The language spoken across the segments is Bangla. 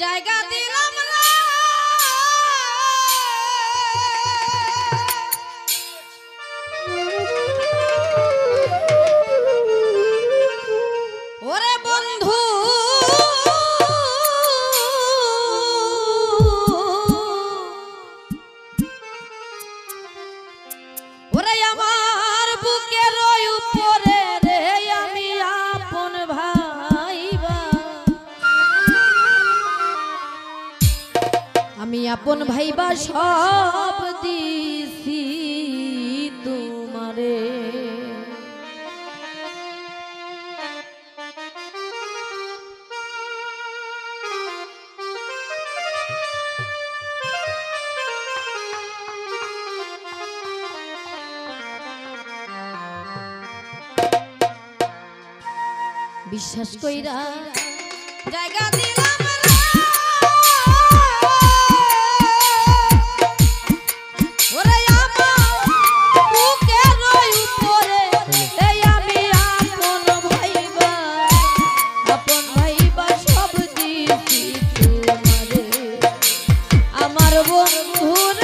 জায়গা দিলা ভাইবা সব দিছি তোমারে। বিশ্বাস কইরা জায়গা দিল আমার বন্ধুর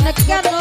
কেন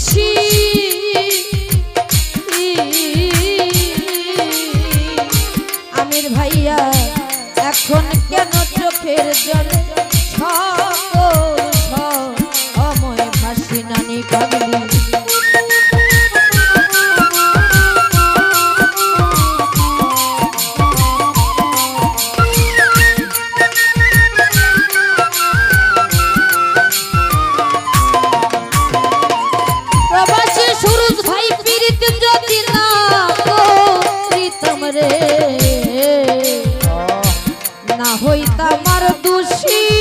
দোষী না হইতামার দোষী।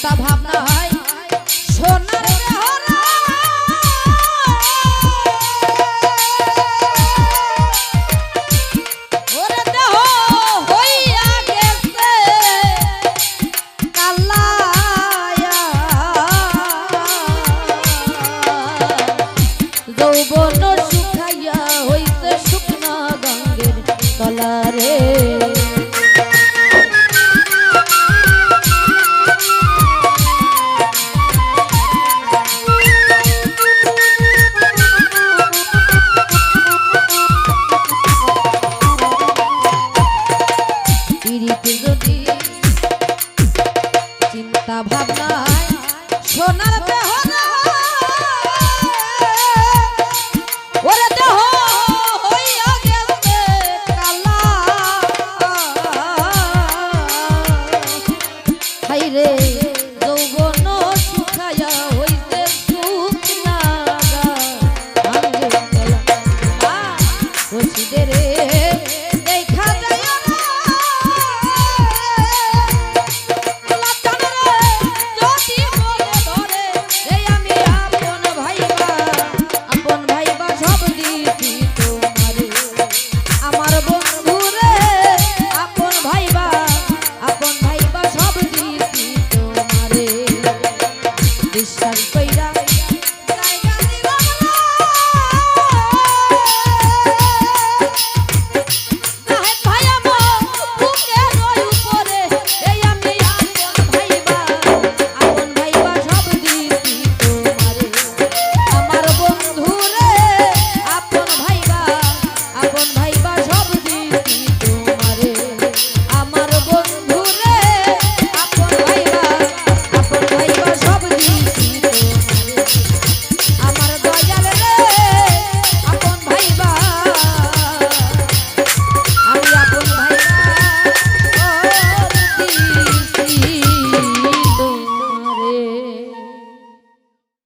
চিন্তা ভাবনা